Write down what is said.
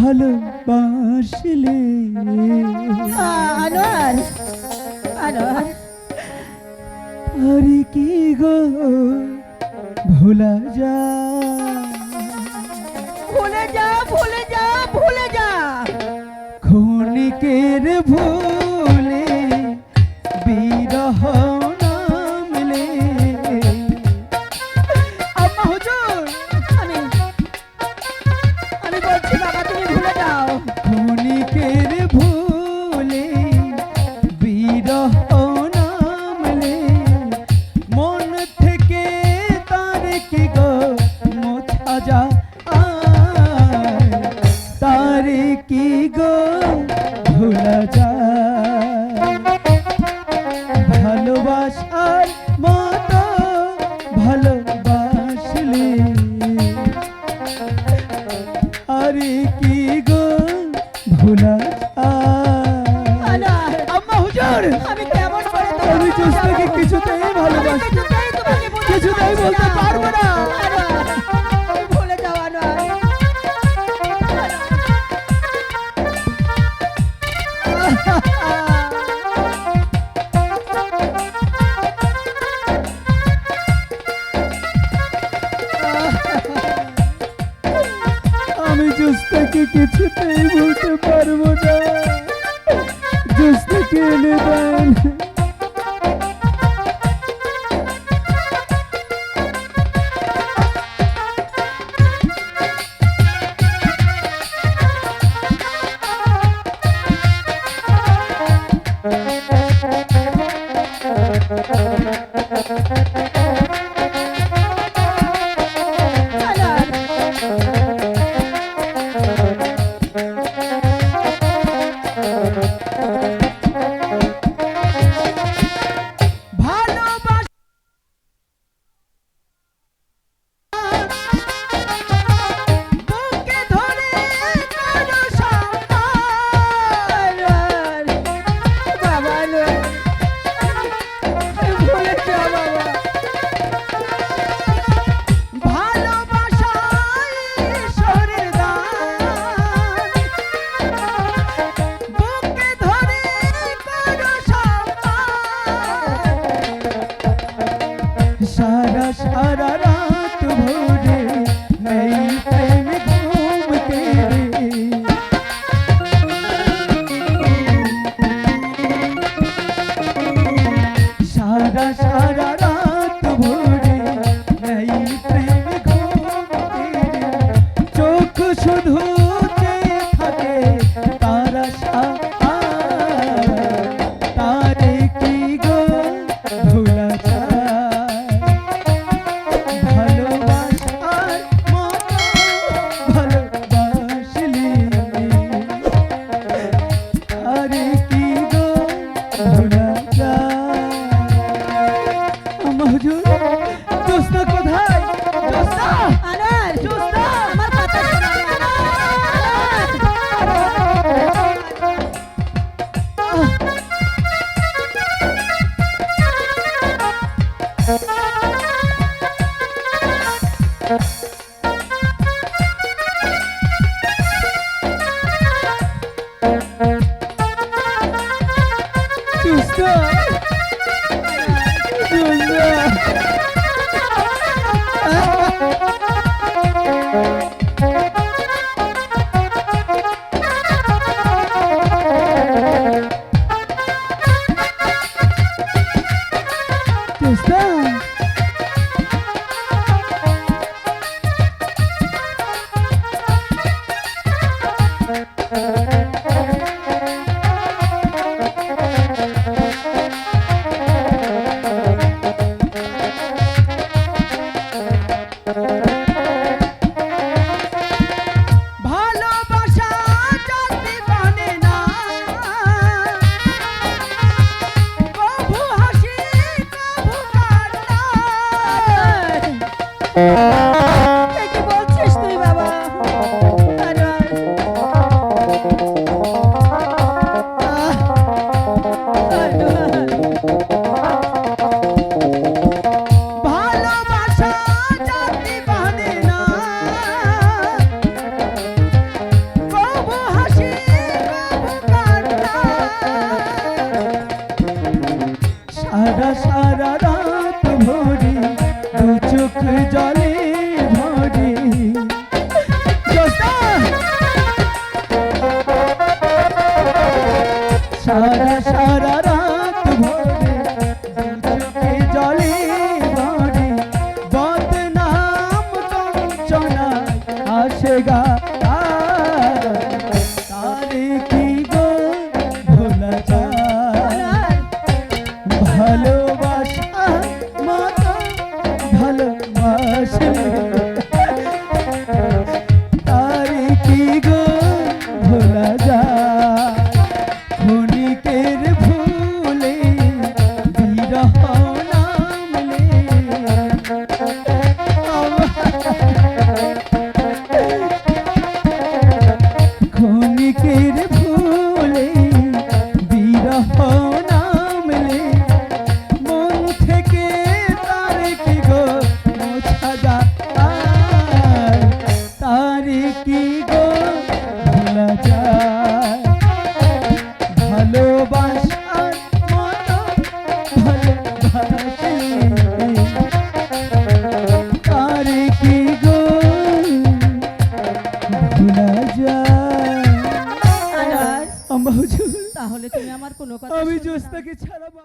ভালোবাসলে। আনোয়ার আরে কি গো ভোলা যা। ভুলে যা ভুলে যা ভুলে যা। খুনিকের ভুল আম্মা হুজুর আমি কেমন করে আমি জোসনাকে কিছুতেই ভালোবাসি কিছুতেই বলতে পারব না। আমি কিছুতেই বলতে পারবো না জোসনাকে এনে দাও Cristã. Música জোস্তাকে ছাড়া বাঁচ-